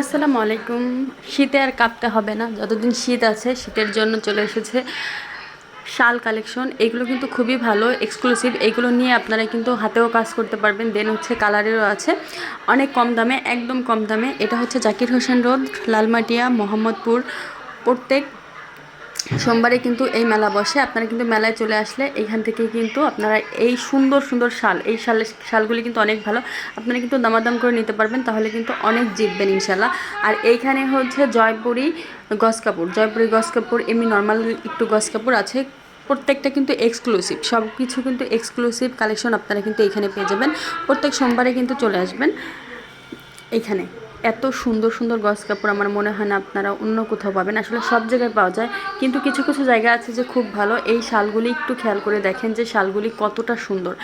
আসসালামু আলাইকুম। শীতে আর কাঁপতে হবে না। যতদিন শীত আছে, শীতের জন্য চলে এসেছে শাল কালেকশন। এগুলো কিন্তু খুবই ভালো এক্সক্লুসিভ এগুলো নিয়ে আপনারা কিন্তু হাতেও কাজ করতে পারবেন। দেন হচ্ছে কালারেরও আছে। অনেক কম দামে, একদম কম দামে। এটা হচ্ছে জাকির হোসেন রোড, লালমাটিয়া, মোহাম্মদপুর। প্রত্যেক সোমবারে কিন্তু এই মেলা বসে। আপনারা কিন্তু মেলায় চলে আসলে এইখান থেকে কিন্তু আপনারা এই সুন্দর সুন্দর শাল, এই শাল, শালগুলি কিন্তু অনেক ভালো। আপনারা কিন্তু দামাদাম করে নিতে পারবেন, তাহলে কিন্তু অনেক জিতবেন ইনশাল্লাহ আর এইখানে হচ্ছে জয়পুরি গস কাপড়। জয়পুরি গস কাপড়, এমনি নর্মাল একটু গস কাপড় আছে। প্রত্যেকটা কিন্তু এক্সক্লুসিভ সব কিছু কিন্তু এক্সক্লুসিভ কালেকশন আপনারা কিন্তু এখানে পেয়ে যাবেন। প্রত্যেক সোমবারে কিন্তু চলে আসবেন। এখানে এত সুন্দর সুন্দর গস কাপড় আমার মনে হয় না আপনারা অন্য কোথাও পাবেন। আসলে সব জায়গায় পাওয়া যায়, কিন্তু কিছু কিছু জায়গা আছে যে খুব ভালো। এই শালগুলি একটু খেয়াল করে দেখেন যে শালগুলি কতটা সুন্দর,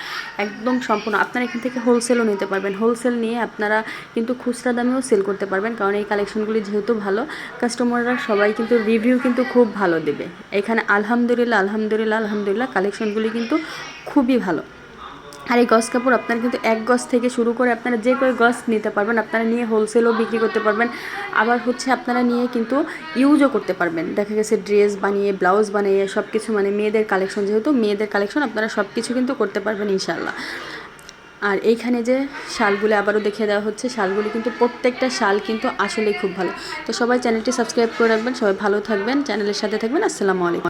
একদম সম্পূর্ণ। আপনারা এখান থেকে হোলসেলও নিতে পারবেন। হোলসেল নিয়ে আপনারা কিন্তু খুচরা দামেও সেল করতে পারবেন, কারণ এই কালেকশনগুলি যেহেতু ভালো কাস্টমাররা সবাই কিন্তু রিভিউ কিন্তু খুব ভালো দেবে। এখানে আলহামদুলিল্লাহ আলহামদুলিল্লাহ আলহামদুলিল্লাহ কালেকশনগুলি কিন্তু খুবই ভালো। আর এই গস কাপড় আপনারা কিন্তু এক গজ থেকে শুরু করে আপনারা যে কয় গজ নিতে পারবেন, আপনারা নিয়ে হোলসেলও বিক্রি করতে পারবেন, আবার হচ্ছে আপনারা নিয়ে কিন্তু ইউজও করতে পারবেন। দেখা গেছে ড্রেস বানিয়ে ব্লাউজ বানিয়ে সব কিছু মানে মেয়েদের কালেকশন যেহেতু, মেয়েদের কালেকশন আপনারা সব কিছু কিন্তু করতে পারবেন ইনশাল্লাহ আর এইখানে যে শালগুলি আবারও দেখিয়ে দেওয়া হচ্ছে, শালগুলি কিন্তু প্রত্যেকটা শাল কিন্তু আসলেই খুব ভালো। তো সবাই চ্যানেলটি সাবস্ক্রাইব করে রাখবেন, সবাই ভালো থাকবেন, চ্যানেলের সাথে থাকবেন, আসসালামু আলাইকুম।